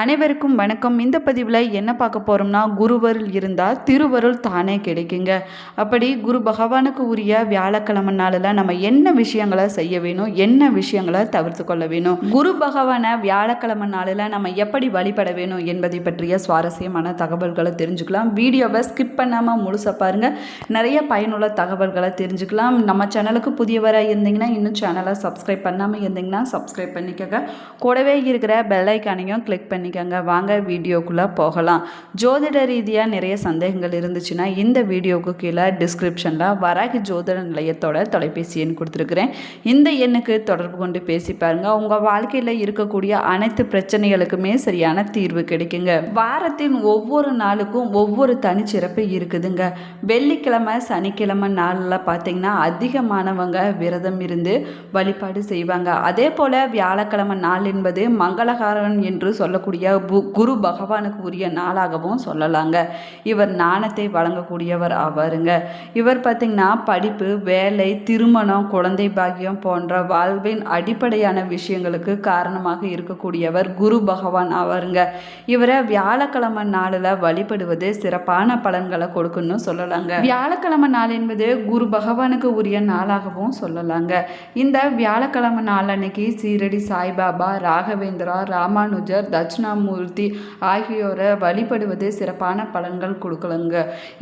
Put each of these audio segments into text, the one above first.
அனைவருக்கும் வணக்கம். இந்த பதிவில் என்ன பார்க்க போகிறோம்னா குருவருள் இருந்தால் திருவருள் தானே கிடைக்குங்க. அப்படி குரு பகவானுக்கு உரிய வியாழக்கிழமை நாளில் நம்ம என்ன விஷயங்களை செய்ய வேணும் என்ன விஷயங்களை தவிர்த்து கொள்ள வேணும் குரு பகவானை வியாழக்கிழமை நாளில் நம்ம எப்படி வழிபட வேணும் என்பதை பற்றிய சுவாரஸ்யமான தகவல்களை தெரிஞ்சுக்கலாம். வீடியோவை ஸ்கிப் பண்ணாமல் முழுசாக பாருங்கள் நிறைய பயனுள்ள தகவல்களை தெரிஞ்சுக்கலாம். நம்ம சேனலுக்கு புதியவராக இருந்தீங்கன்னா இன்னும் சேனலை சப்ஸ்கிரைப் பண்ணாமல் இருந்தீங்கன்னா சப்ஸ்கிரைப் பண்ணிக்கோங்க. கூடவே இருக்கிற பெல் ஐக்கானையும் கிளிக் பண்ணிக்கோங்க வாங்க வீடியோக்குள்ளே போகலாம். ஜோதிட ரீதியாக நிறைய சந்தேகங்கள் இருந்துச்சுன்னா இந்த வீடியோவுக்கு கீழே டிஸ்கிரிப்ஷனில் வராகி ஜோதிட நிலையத்தோட தொலைபேசி எண் கொடுத்துருக்குறேன். இந்த எண்ணுக்கு தொடர்பு கொண்டு பேசி பாருங்க. உங்கள் வாழ்க்கையில் இருக்கக்கூடிய அனைத்து பிரச்சனைகளுக்குமே சரியான தீர்வு கிடைக்குங்க. வாரத்தின் ஒவ்வொரு நாளுக்கும் ஒவ்வொரு தனிச்சிறப்பு இருக்குதுங்க. வெள்ளிக்கிழமை சனிக்கிழமை நாளில் பார்த்தீங்கன்னா அதிகமானவங்க விரதம் இருந்து வழிபாடு செய்வாங்க. அதே போல் வியாழக்கிழமை நாள் என்பது மங்களகாரன் என்று சொல்லக்கூடிய பு- குரு பகவானுக்கு உரிய நாளாகவும் சொல்லலாங்க. இவர் ஞானத்தை வழங்கக்கூடியவர் ஆவாருங்க. இவர் பார்த்திங்கன்னா படிப்பு வேலை திருமணம் குழந்தை பாக்கியம் போன்ற வாழ்வின் அடிப்படையான விஷயங்களுக்கு காரணமாக இருக்கக்கூடியவர் குரு பகவான் ஆவாருங்க. இவரை வியாழக்கிழமை நாளில் வழிபடுவது சிறப்பான பலன்களை கொடுக்குன்னு சொல்லலாங்க. வியாழக்கிழமை நாள் என்பது குரு பகவானுக்கு உரிய நாளாகவும் சொல்லலாங்க. இந்த வியாழக்கிழமை நாள் அன்னைக்கு சீரடி சாய்பாபா ராகவேந்திரா ராமானுஜர் தட்சிணாமூர்த்தி ஆகியோரை வழிபடுவது சிறப்பான பலன்கள் கொடுக்கலங்க.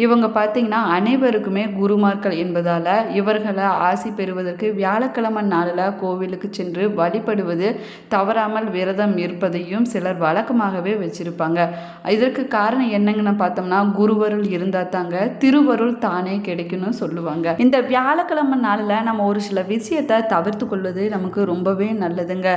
இவங்க பார்த்தீங்கன்னா அனைவருக்குமே குருமார்கள் என்பதால் இவர்களை ஆசி பெறுவதற்கு வியாழக்கிழமை நாளில் கோவிலுக்கு சென்று வழிபடுவது தவறாமல் விரதம் இருப்பதையும் சிலர் வழக்கமாகவே வச்சிருப்பாங்க. இதற்கு காரணம் என்னங்கன்னு பார்த்தோம்னா குருவருள் இருந்தால் தாங்க திருவருள் தானே கிடைக்கும்னு சொல்லுவாங்க. இந்த வியாழக்கிழமை நாளில் நம்ம ஒரு சில விஷயத்தை தவிர்த்து கொள்வது நமக்கு ரொம்பவே நல்லதுங்க.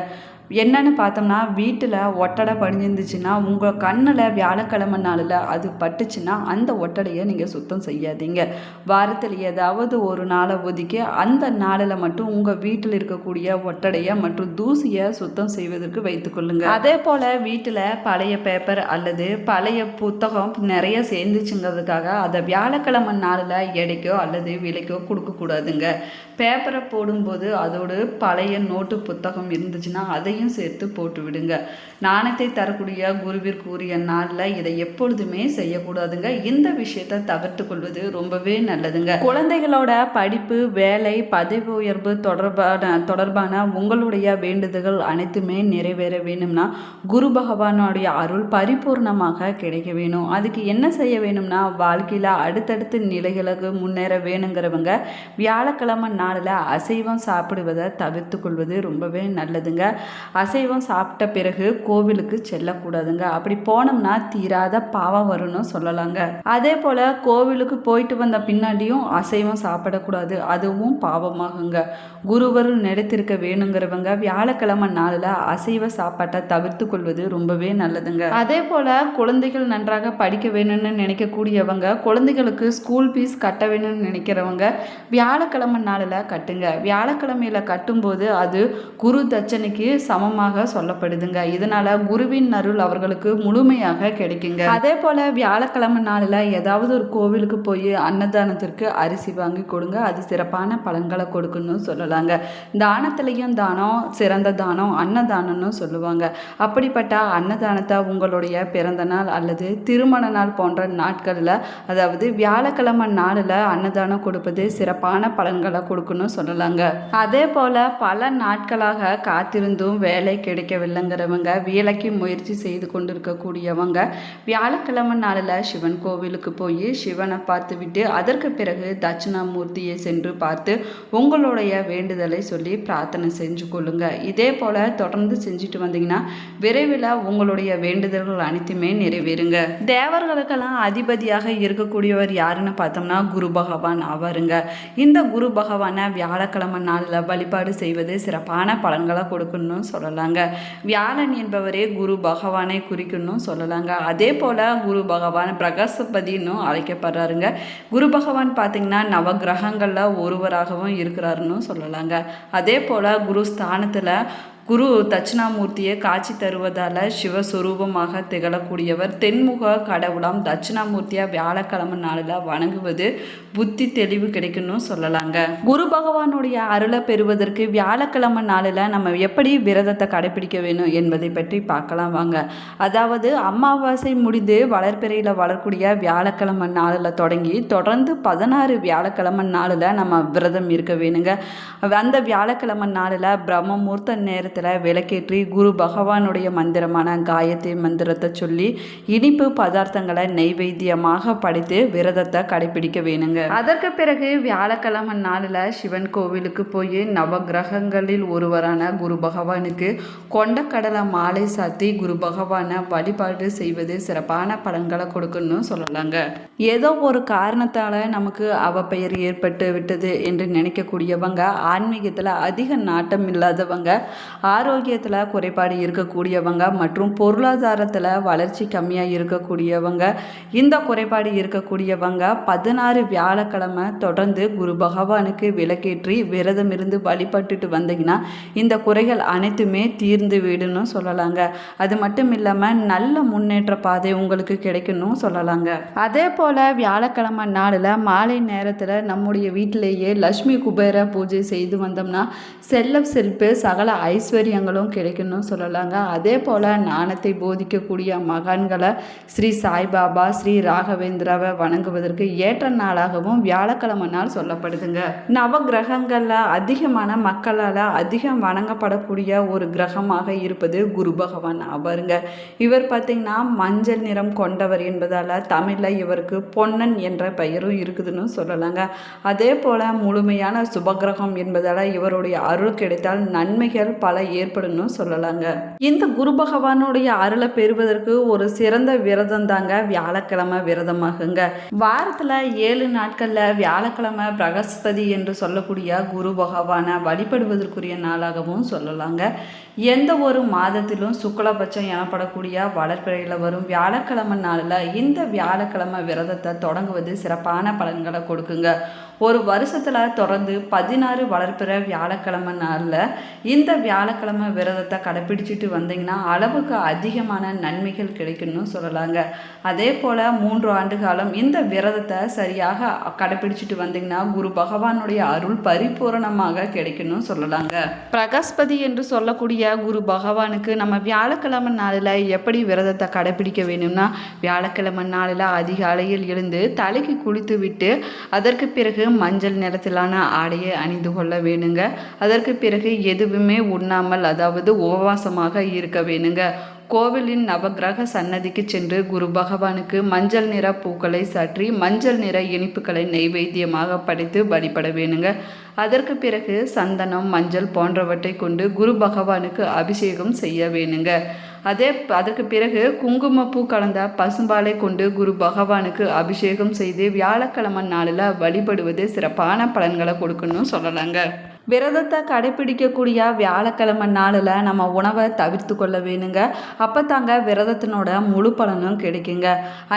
என்னன்னு பார்த்தோம்னா வீட்டில் ஒட்டடை படிஞ்சிருந்துச்சுன்னா உங்கள் கண்ணில் வியாழக்கிழமை நாளில் அது பட்டுச்சுன்னா அந்த ஒட்டடையை நீங்கள் சுத்தம் செய்யாதீங்க. வாரத்தில் ஏதாவது ஒரு நாளை ஒதுக்கி அந்த நாளில் மட்டும் உங்கள் வீட்டில் இருக்கக்கூடிய ஒட்டடையை மற்றும் தூசியை சுத்தம் செய்வதற்கு வைத்துக்கொள்ளுங்க அதே போல் வீட்டில் பழைய பேப்பர் அல்லது பழைய புத்தகம் நிறைய சேர்ந்துச்சுங்கிறதுக்காக அதை வியாழக்கிழமை நாளில் எடைக்கோ அல்லது விலைக்கோ கொடுக்கக்கூடாதுங்க பேப்பரை போடும்போது அதோடு பழைய நோட்டு புத்தகம் இருந்துச்சுன்னா அதை அதையும் சேர்த்து போட்டு விடுங்க. நாணயத்தை தரக்கூடிய குருவிற்குரிய நாளில் இதை எப்பொழுதுமே செய்யக்கூடாதுங்க. இந்த விஷயத்தை தவிர்த்து கொள்வது ரொம்பவே நல்லதுங்க. குழந்தைகளோட படிப்பு வேலை பதவி உயர்வு தொடர்பான தொடர்பான உங்களுடைய வேண்டுதல்கள் அனைத்துமே நிறைவேற வேணும்னா குரு பகவானுடைய அருள் பரிபூர்ணமாக கிடைக்க வேணும். அதுக்கு என்ன செய்ய வேணும்னா வாழ்க்கையில் அடுத்தடுத்து நிலைகளுக்கு முன்னேற வேணுங்கிறவங்க வியாழக்கிழமை நாளில் அசைவம் சாப்பிடுவதை தவிர்த்து கொள்வது ரொம்பவே நல்லதுங்க. அசைவம் சாப்பிட்ட பிறகு கோவிலுக்கு செல்லக்கூடாதுங்க. அப்படி போனோம்னா தீராத பாவம் வரும்னு சொல்லலாங்க. அதே போல் கோவிலுக்கு போயிட்டு வந்த பின்னாடியும் அசைவம் சாப்பிடக்கூடாது. அதுவும் பாவமாகுங்க. குருவருள் நிலைத்திருக்க வேணுங்கிறவங்க வியாழக்கிழமை நாளில் அசைவ சாப்பாட்டை தவிர்த்து கொள்வது ரொம்பவே நல்லதுங்க. அதே போல் குழந்தைகள் நன்றாக படிக்க வேணும்னு நினைக்கக்கூடியவங்க குழந்தைகளுக்கு ஸ்கூல் ஃபீஸ் கட்ட வேணும்னு நினைக்கிறவங்க வியாழக்கிழமை நாளில் கட்டுங்க. வியாழக்கிழமையில கட்டும்போது அது குரு தட்சணைக்கு சமமாக சொல்லப்படுதுங்க. இதனால குருவின் அருள் அவர்களுக்கு முழுமையாக கிடைக்குங்க. அதே போல வியாழக்கிழமை நாளில் ஏதாவது ஒரு கோவிலுக்கு போய் அன்னதானத்திற்கு அரிசி வாங்கி கொடுங்க. அது சிறப்பான பலன்களை கொடுக்குன்னு சொல்லலாங்க. தானத்திலையும் தானம் சிறந்த தானம் அன்னதானம்னு சொல்லுவாங்க. அப்படிப்பட்ட அன்னதானத்தை உங்களுடைய பிறந்த நாள் அல்லது திருமண நாள் போன்ற நாட்களில் அதாவது வியாழக்கிழமை நாளில் அன்னதானம் கொடுப்பது சிறப்பான பலன்களை கொடுக்கணும் சொல்லலாங்க. அதே போல் பல நாட்களாக காத்திருந்தும் வேலை கிடைக்கவில்லைங்கிறவங்க வேலைக்கு முயற்சி செய்து கொண்டிருக்கக்கூடியவங்க வியாழக்கிழமை நாளில் சிவன் கோவிலுக்கு போய் சிவனை பார்த்துவிட்டு அதற்கு பிறகு தட்சிணாமூர்த்தியை சென்று பார்த்து உங்களுடைய வேண்டுதலை சொல்லி பிரார்த்தனை செஞ்சு கொள்ளுங்க. இதே போல் தொடர்ந்து செஞ்சுட்டு வந்தீங்கன்னா விரைவில் உங்களுடைய வேண்டுதல்கள் அனைத்துமே நிறைவேறுங்க. தேவர்களுக்கெல்லாம் அதிபதியாக இருக்கக்கூடியவர் யாருன்னு பார்த்தோம்னா குரு பகவான் அவருங்க. இந்த குரு பகவானை வியாழக்கிழமை நாளில் வழிபாடு செய்வது சிறப்பான பலன்களை கொடுக்கணும்னு சொல்லலாங்க. வியாழன் என்பவரே குரு பகவானை குறிக்கணும்னு சொல்லலாங்க. அதே போல் குரு பகவான் பிரகஸ்பதினு அழைக்கப்படுறாருங்க. குரு பகவான் பார்த்திங்கன்னா நவகிரகங்களில் ஒருவராகவும் இருக்கிறாருன்னு சொல்லலாங்க. அதே போல் குரு ஸ்தானத்தில் குரு தட்சிணாமூர்த்தியை காட்சி தருவதால் சிவஸ்வரூபமாக திகழக்கூடியவர். தென்முக கடவுளாம் தட்சிணாமூர்த்தியாக வியாழக்கிழமை நாளில் வணங்குவது புத்தி தெளிவு கிடைக்கும்னு சொல்லலாங்க. குரு பகவானுடைய அருளை பெறுவதற்கு வியாழக்கிழமை நாளில் நம்ம எப்படி விரதத்தை கடைபிடிக்க வேணும் என்பதை பற்றி பார்க்கலாம் வாங்க. அதாவது அமாவாசை முடிந்து வளர்பிறையில் வளரக்கூடிய வியாழக்கிழமை நாளில் தொடங்கி தொடர்ந்து பதினாறு வியாழக்கிழமை நாளில் நம்ம விரதம் இருக்க வேணுங்க. அந்த வியாழக்கிழமை நாளில் பிரம்ம முகூர்த்த நேரத்தில் விளக்கேற்றி குரு பகவானுடைய மந்திரமான காயத்ரி மந்திரத்தை சொல்லி இனிப்பு பதார்த்தங்களை நெய்வேத்தியமாக படைத்து விரதத்தை கடைபிடிக்க வேணுங்க. அதற்கு பிறகு வியாழக்கிழமை நாளில் சிவன் கோவிலுக்கு போய் நவகிரகங்களில் ஒருவரான குரு பகவானுக்கு கொண்டக்கடலை மாலை சாத்தி குரு பகவானை வழிபாடு செய்வது சிறப்பான பலன்களை கொடுக்கணும்னு சொல்லலாங்க. ஏதோ ஒரு காரணத்தால் நமக்கு அவ பெயர் ஏற்பட்டு விட்டது என்று நினைக்கக்கூடியவங்க ஆன்மீகத்தில் அதிக நாட்டம் இல்லாதவங்க ஆரோக்கியத்தில் குறைபாடு இருக்கக்கூடியவங்க மற்றும் பொருளாதாரத்தில் வளர்ச்சி கம்மியாக இருக்கக்கூடியவங்க. இந்த குறைபாடு இருக்கக்கூடியவங்க பதினாறு வியாழக்கிழமை தொடர்ந்து குரு பகவானுக்கு விளக்கேற்றி விரதம் இருந்து வழிபட்டுட்டு வந்தீங்கன்னா இந்த குறைகள் அனைத்துமே தீர்ந்து விடுன்னு சொல்லலாங்க. அது மட்டும் இல்லாமல் நல்ல முன்னேற்ற பாதை உங்களுக்கு கிடைக்கணும் சொல்லலாங்க. அதே போல் வியாழக்கிழமை நாளில் மாலை நேரத்தில் நம்முடைய வீட்டிலேயே லக்ஷ்மி குபேர பூஜை செய்து வந்தோம்னா செல்ல செல்பு சகல ஐஸ் ஐஸ்வர்யங்களும் கிடைக்கணும்னு சொல்லலாங்க. அதே போல் ஞானத்தை போதிக்கக்கூடிய மகான்களை ஸ்ரீ சாய்பாபா ஸ்ரீ ராகவேந்திராவை வணங்குவதற்கு ஏற்ற நாளாகவும் வியாழக்கிழமை நாள் சொல்லப்படுதுங்க. நவ கிரகங்களில் அதிகமான மக்களால் அதிகம் வணங்கப்படக்கூடிய ஒரு கிரகமாக இருப்பது குரு பகவான் அவருங்க இவர் பார்த்திங்கன்னா மஞ்சள் நிறம் கொண்டவர் என்பதால் தமிழில் இவருக்கு பொன்னன் என்ற பெயரும் இருக்குதுன்னு சொல்லலாங்க. அதே போல் முழுமையான சுபகிரகம் என்பதால் இவருடைய அருள் கிடைத்தால் நன்மைகள் பல ஏற்படும்னு சொல்லலாங்க. இந்த குரு பகவானுடைய அருளை பெறுவதற்கு ஒரு சிறந்த விரதம் தாங்க வியாழக்கிழமை விரதமாகுங்க. வாரத்தில் ஏழு நாட்களில் வியாழக்கிழமை பிரகஸ்பதி என்று சொல்லக்கூடிய குரு பகவானை வழிபடுவதற்குரிய நாளாகவும் சொல்லலாங்க. எந்த ஒரு மாதத்திலும் சுக்லபட்சம் எனப்படக்கூடிய வளர்ப்பிறையில் வரும் வியாழக்கிழமை நாளில் இந்த வியாழக்கிழமை விரதத்தை தொடங்குவது சிறப்பான பலன்களை கொடுக்குங்க. ஒரு வருஷத்தில் தொடர்ந்து பதினாறு வளர்ப்பிற வியாழக்கிழமை நாளில் இந்த வியாழக்கிழமை விரதத்தை கடைப்பிடிச்சிட்டு வந்தீங்கன்னா அளவுக்கு அதிகமான நன்மைகள் கிடைக்கும்னு சொல்லலாங்க. அதே போல் மூன்று ஆண்டு காலம் இந்த விரதத்தை சரியாக கடைப்பிடிச்சிட்டு வந்தீங்கன்னா குரு பகவானுடைய அருள் பரிபூரணமாக கிடைக்கும்னு சொல்லலாங்க. பிரகஸ்பதி என்று சொல்லக்கூடிய குரு பகவானுக்கு நம்ம வியாழக்கிழமை நாளில் எப்படி விரதத்தை கடைப்பிடிக்க வேணும்னா வியாழக்கிழமை நாளில் அதிகாலையில் எழுந்து தலைக்கு குளித்து விட்டு அதற்கு பிறகு மஞ்சள் நிறத்திலான ஆடையை அணிந்து கொள்ள வேணுங்க. அதற்கு பிறகு எதுவுமே உண்ணாமல் அதாவது உபவாசமாக இருக்க வேணுங்க. கோவிலின் நவகிரக சன்னதிக்கு சென்று குரு பகவானுக்கு மஞ்சள் நிற பூக்களை சாற்றி மஞ்சள் நிற இனிப்புகளை நைவேத்தியமாக படைத்து வழிபட வேணுங்க. அதற்கு பிறகு சந்தனம் மஞ்சள் போன்றவற்றை கொண்டு குரு பகவானுக்கு அபிஷேகம் செய்ய வேணுங்க. அதே அதற்கு பிறகு குங்குமப்பூ கலந்த பசும்பாலை கொண்டு குரு பகவானுக்கு அபிஷேகம் செய்து வியாழக்கிழமை நாளில் வழிபடுவது சிறப்பான பலன்களை கொடுக்கணும்னு சொல்லலாங்க. விரதத்தை கடைப்பிடிக்கக்கூடிய வியாழக்கிழமை நாளில் நம்ம உணவை தவிர்த்து கொள்ள வேணுங்க. அப்போ தாங்க விரதத்தினோட முழு பலனும் கிடைக்குங்க.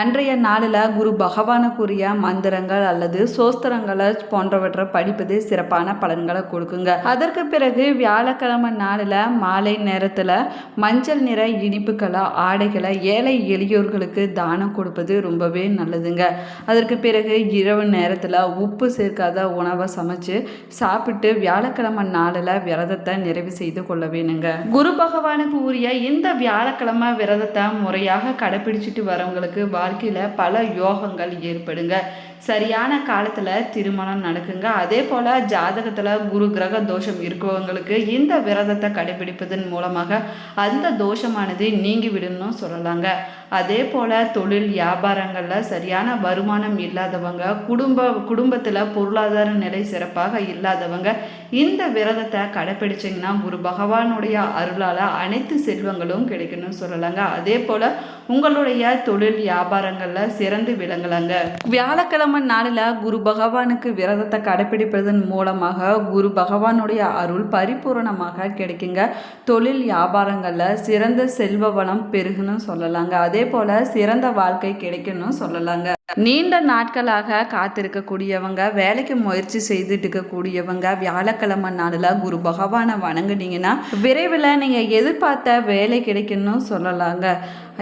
அன்றைய நாளில் குரு பகவானுக்குரிய மந்திரங்கள் அல்லது சோஸ்திரங்களை போன்றவற்றை படிப்பது சிறப்பான பலன்களை கொடுக்குங்க. அதற்கு பிறகு வியாழக்கிழமை நாளில் மாலை நேரத்தில் மஞ்சள் நிற இனிப்புகளை ஆடைகளை ஏழை எளியோர்களுக்கு தானம் கொடுப்பது ரொம்பவே நல்லதுங்க. அதற்கு பிறகு இரவு நேரத்தில் உப்பு சேர்க்காத உணவை சமைச்சு சாப்பிட்டு வியாழ வியாழக்கிழமை நாளில் விரதத்தை நிறைவு செய்து கொள்ள வேணுங்க. குரு பகவானுக்கு உரிய இந்த வியாழக்கிழமை விரதத்தை முறையாக கடைபிடிச்சிட்டு வரவங்களுக்கு வாழ்க்கையில் பல யோகங்கள் ஏற்படுங்க. சரியான காலத்தில் திருமணம் நடக்குங்க. அதே போல் ஜாதகத்தில் குரு கிரக தோஷம் இருக்கிறவங்களுக்கு இந்த விரதத்தை கடைபிடிப்பதன் மூலமாக அந்த தோஷமானது நீங்கி விடணும் சொல்லலாங்க. அதே போல் தொழில் வியாபாரங்களில் சரியான வருமானம் இல்லாதவங்க குடும்ப குடும்பத்தில் பொருளாதார நிலை சிறப்பாக இல்லாதவங்க இந்த விரதத்தை கடைப்பிடிச்சிங்கன்னா குரு பகவானுடைய அருளால் அனைத்து செல்வங்களும் கிடைக்கணும்னு சொல்லலாங்க. அதே போல் உங்களுடைய தொழில் வியாபாரங்களில் சிறந்து விளங்கலாங்க. வியாழக்கிழமை நாளில் குரு பகவானுக்கு விரதத்தை கடைப்பிடிப்பதன் மூலமாக குரு பகவானுடைய அருள் பரிபூரணமாக கிடைக்குங்க. தொழில் வியாபாரங்களில் சிறந்த செல்வ வளம் பெருகுன்னு சொல்லலாங்க. அதே போல் சிறந்த வாழ்க்கை கிடைக்கணும் சொல்லலாங்க. நீண்ட நாட்களாக காத்திருக்கக்கூடியவங்க வேலைக்கு முயற்சி செய்துட்டு இருக்கக்கூடியவங்க வியாழக்கிழமை நாளில் குரு பகவானை வணங்குனீங்கன்னா விரைவில் நீங்கள் எதிர்பார்த்த வேலை கிடைக்குன்னு சொல்லலாங்க.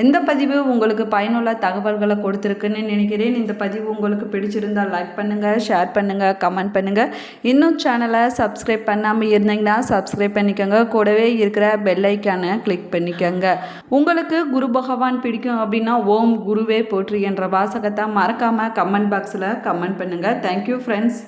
இந்த பதிவு உங்களுக்கு பயனுள்ள தகவல்களை கொடுத்துருக்குன்னு நினைக்கிறேன். இந்த பதிவு உங்களுக்கு பிடிச்சிருந்தால் லைக் பண்ணுங்கள் ஷேர் பண்ணுங்கள் கமெண்ட் பண்ணுங்கள் இன்னும் சேனலை சப்ஸ்கிரைப் பண்ணாமல் இருந்தீங்கன்னா சப்ஸ்கிரைப் பண்ணிக்கோங்க. கூடவே இருக்கிற பெல்லைக்கானை கிளிக் பண்ணிக்கோங்க. உங்களுக்கு குரு பகவான் பிடிக்கும் அப்படின்னா ஓம் குருவே போற்றி என்ற வாசகத்தை மறக்காமல் கமெண்ட் பாக்ஸில் கமெண்ட் பண்ணுங்கள் தேங்க்யூ ஃப்ரெண்ட்ஸ்